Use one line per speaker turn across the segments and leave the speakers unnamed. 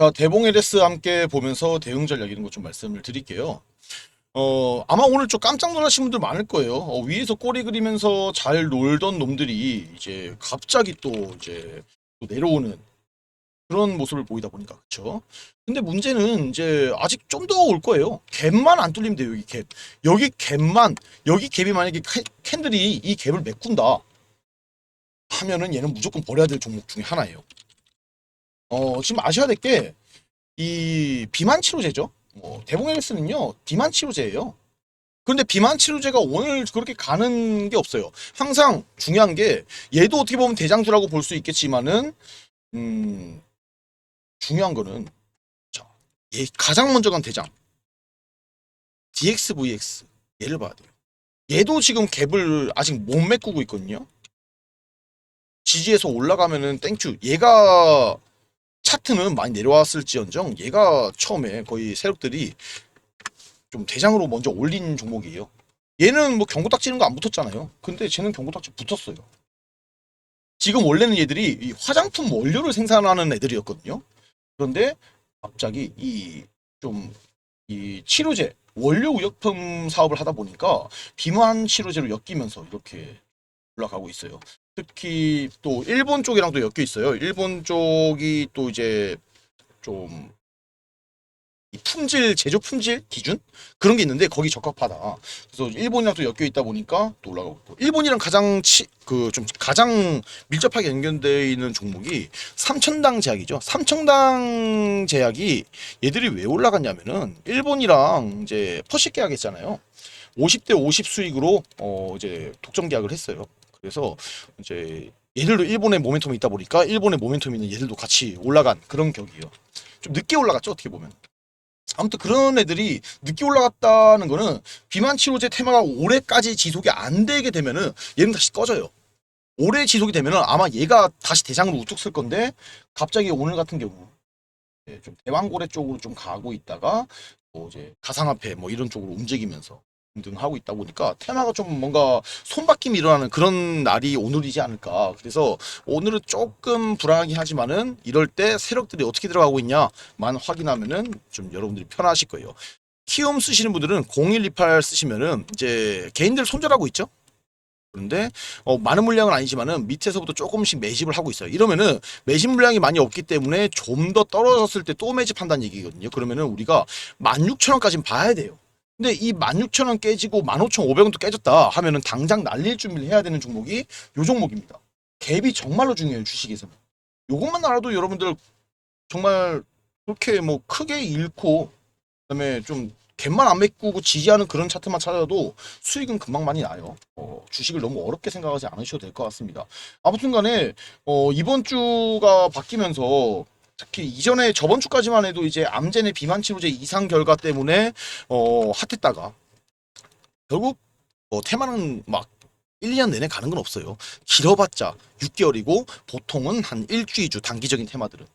자, 대봉 LS 함께 보면서 대응 전략 이런 것 좀 말씀을 드릴게요. 어, 아마 오늘 좀 깜짝 놀라신 분들 많을 거예요. 어, 위에서 꼬리 그리면서 잘 놀던 놈들이 이제 갑자기 또 이제 또 내려오는 그런 모습을 보이다 보니까 그렇죠. 근데 문제는 이제 아직 좀 더 올 거예요. 갭만 안 뚫리면 돼요, 여기 갭. 여기 갭만 여기 갭이 만약에 캐- 캔들이 이 갭을 메꾼다 하면은 얘는 무조건 버려야 될 종목 중에 하나예요. 어, 지금 아셔야 될 게 이 비만 치료제죠. 뭐 대봉 헬스는요 비만 치료제예요. 그런데 비만 치료제가 오늘 그렇게 가는 게 없어요. 항상 중요한 게 얘도 어떻게 보면 대장주라고 볼 수 있겠지만은 음 중요한 거는 자, 얘 가장 먼저 간 대장 DXVX 얘를 봐야 돼요. 얘도 지금 갭을 아직 못 메꾸고 있거든요. 지지에서 올라가면은 땡큐. 얘가 차트는 많이 내려왔을지언정 얘가 처음에 거의 세력들이 좀 대장으로 먼저 올린 종목이에요. 얘는 뭐 경고딱 지는 거 안 붙었잖아요. 근데 쟤는 경고딱 지 붙었어요. 지금 원래는 얘들이 이 화장품 원료를 생산하는 애들이었거든요. 그런데 갑자기 이좀이 치료제 원료 의약품 사업을 하다 보니까 비만 치료제로 엮이면서 이렇게 올라가고 있어요. 특히 또 일본 쪽이랑 또 엮여 있어요. 일본 쪽이 또 이제 좀이 품질 제조 품질 기준 그런 게 있는데 거기 적합하다. 그래서 일본이랑 또 엮여 있다 보니까 또 올라가고 있고 일본이랑 가장 그 좀 가장 밀접하게 연결되어 있는 종목이 삼천당 제약이죠. 삼천당 제약이 얘들이 왜 올라갔냐면은 일본이랑 이제 퍼시 계약했잖아요. 50대 50 수익으로 어 이제 독점 계약을 했어요. 그래서 이제 얘들도 일본의 모멘텀이 있다 보니까 일본의 모멘텀이 있는 얘들도 같이 올라간 그런 격이에요. 좀 늦게 올라갔죠 어떻게 보면. 아무튼 그런 애들이 늦게 올라갔다는 거는 비만 치료제 테마가 올해까지 지속이 안 되게 되면은 얘는 다시 꺼져요. 올해 지속이 되면은 아마 얘가 다시 대장으로 우뚝 쓸 건데 갑자기 오늘 같은 경우 예, 좀 대왕고래 쪽으로 좀 가고 있다가 뭐 이제 가상화폐 뭐 이런 쪽으로 움직이면서 등등 하고 있다 보니까 테마가 좀 뭔가 손바뀜이 일어나는 그런 날이 오늘이지 않을까. 그래서 오늘은 조금 불안하긴 하지만은 이럴 때 세력들이 어떻게 들어가고 있냐만 확인하면은 좀 여러분들이 편하실 거예요. 키움 쓰시는 분들은 0128 쓰시면은 이제 개인들 손절하고 있죠. 그런데 어, 많은 물량은 아니지만은 밑에서부터 조금씩 매집을 하고 있어요. 이러면은 매집 물량이 많이 없기 때문에 좀 더 떨어졌을 때 또 매집한다는 얘기거든요. 그러면은 우리가 16,000원까지는 봐야 돼요. 근데 이 16,000원 깨지고 15,500원도 깨졌다 하면은 당장 날릴 준비를 해야 되는 종목이 요 종목입니다. 갭이 정말로 중요해요, 주식에서는. 요것만 알아도 여러분들 정말 그렇게 뭐 크게 잃고 그다음에 좀 갭만 안 메꾸고 지지하는 그런 차트만 찾아도 수익은 금방 많이 나요. 어, 주식을 너무 어렵게 생각하지 않으셔도 될 것 같습니다. 아무튼 간에 어, 이번 주가 바뀌면서 특히 이전에 저번 주까지만 해도 이제 암젠의 비만 치료제 이상 결과 때문에 어, 핫했다가 결국 뭐 테마는 막 1, 2년 내내 가는 건 없어요. 길어봤자 6개월이고 보통은 한 1주, 2주 단기적인 테마들은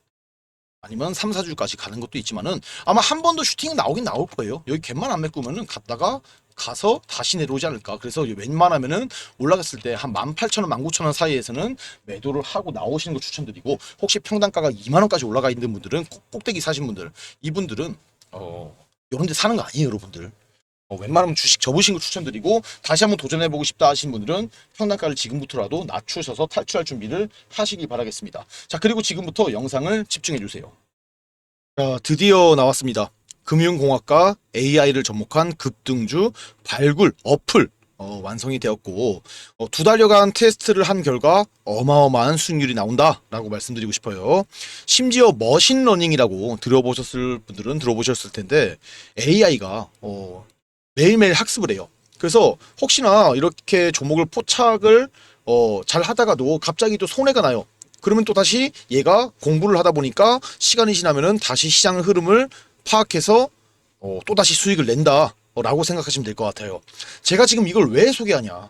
아니면 3, 4주까지 가는 것도 있지만은 아마 한 번 더 슈팅은 나오긴 나올 거예요. 여기 갭만 안 메꾸면은 갔다가 가서 다시 내려오지 않을까. 그래서 웬만하면은 올라갔을 때 한 18,000원, 19,000원 사이에서는 매도를 하고 나오시는 거 추천드리고 혹시 평단가가 2만 원까지 올라가 있는 분들은 꼭- 꼭대기 사신 분들 이분들은 어 이런 데 사는 거 아니에요, 여러분들. 어, 웬만하면 주식 접으신 거 추천드리고 다시 한번 도전해보고 싶다 하신 분들은 평단가를 지금부터라도 낮추셔서 탈출할 준비를 하시기 바라겠습니다. 자 그리고 지금부터 영상을 집중해주세요. 자 드디어 나왔습니다. 금융공학과 AI를 접목한 급등주 발굴 어플 어, 완성이 되었고 어, 두 달여간 테스트를 한 결과 어마어마한 수익률이 나온다라고 말씀드리고 싶어요. 심지어 머신러닝이라고 들어보셨을 분들은 들어보셨을 텐데 AI가 어, 매일매일 학습을 해요. 그래서 혹시나 이렇게 종목을 포착을 어, 잘 하다가도 갑자기 또 손해가 나요. 그러면 또 다시 얘가 공부를 하다 보니까 시간이 지나면은 다시 시장 흐름을 파악해서 어, 또 다시 수익을 낸다라고 생각하시면 될 것 같아요. 제가 지금 이걸 왜 소개하냐?